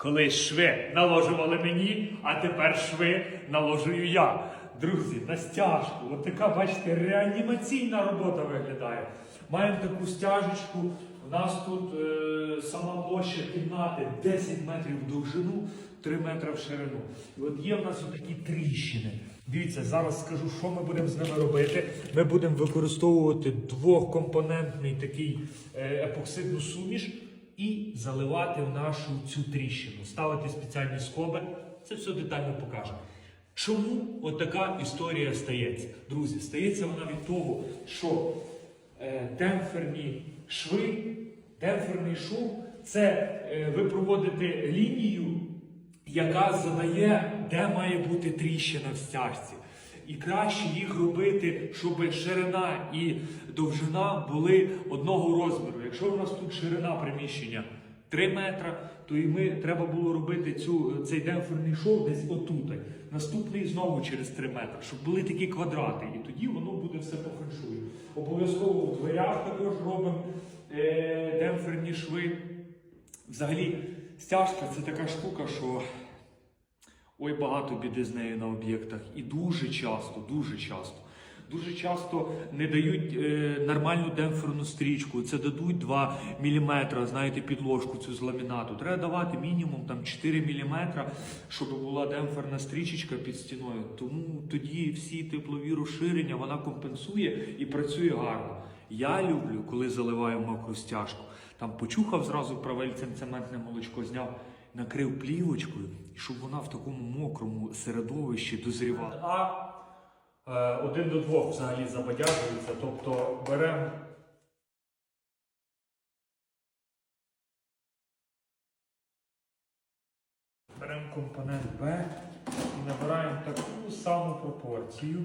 Колись шви наложували мені, а тепер шви наложую я. Друзі, на стяжку. От така, бачите, реанімаційна робота виглядає. Маємо таку стяжечку. У нас тут е, сама площа кімнати 10 метрів в довжину, 3 метри в ширину. І от є в нас отакі тріщини. Дивіться, зараз скажу, що ми будемо з ними робити. Ми будемо використовувати двохкомпонентний такий е, епоксидну суміш заливати в нашу цю тріщину, ставити спеціальні скоби. Це все детально покажемо. Чому отака історія стається? Друзі, стається вона від того, що е, демпферні шви, демпферний шов це е, ви проводите лінію, яка задає, де має бути тріщина в стяжці. І краще їх робити, щоб ширина і довжина були одного розміру. Якщо у нас тут ширина приміщення 3 метра, то і ми треба було робити цю, цей демпферний шов десь отут. Наступний знову через 3 метри, щоб були такі квадрати. І тоді воно буде все по феншую. Обов'язково в дверях також робимо е, демпферні шви. Взагалі, стяжка це така штука, що ой, багато біди з нею на об'єктах. І дуже часто, дуже часто. Дуже часто не дають е, нормальну демпферну стрічку. Це дадуть 2 мм, знаєте, підложку цю з ламінату. Треба давати мінімум там 4 мм, щоб була демпферна стрічечка під стіною. Тому тоді всі теплові розширення вона компенсує і працює гарно. Я люблю, коли заливаю мокру стяжку. Там почухав зразу правильцем цементне молочко, зняв, накрив плівочкою, щоб вона в такому мокрому середовищі дозрівала. Е, один до двох взагалі забадяжується, тобто беремо. Беремо компонент Б і набираємо таку саму пропорцію.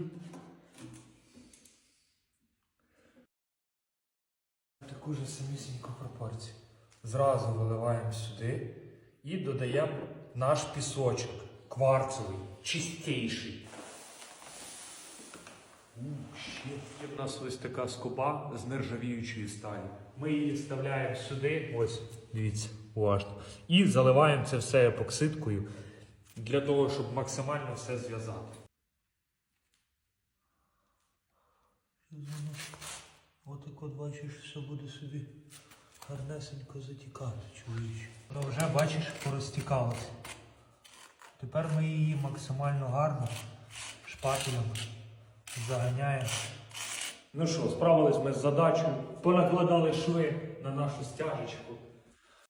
Таку ж самісіньку пропорцію. Зразу виливаємо сюди і додаємо наш пісочок кварцевий, чистіший. Є в нас ось така скоба з нержавіючої сталі. Ми її вставляємо сюди. Ось, дивіться, уважно. І заливаємо це все епоксидкою для того, щоб максимально все зв'язати. Отак от бачиш, все буде собі гарнесенько затікати, чоловіче. Ну вже бачиш, порозтікалося. Тепер ми її максимально гарно шпателем заганяємо. Ну що, справились ми з задачею, понакладали шви на нашу стяжечку.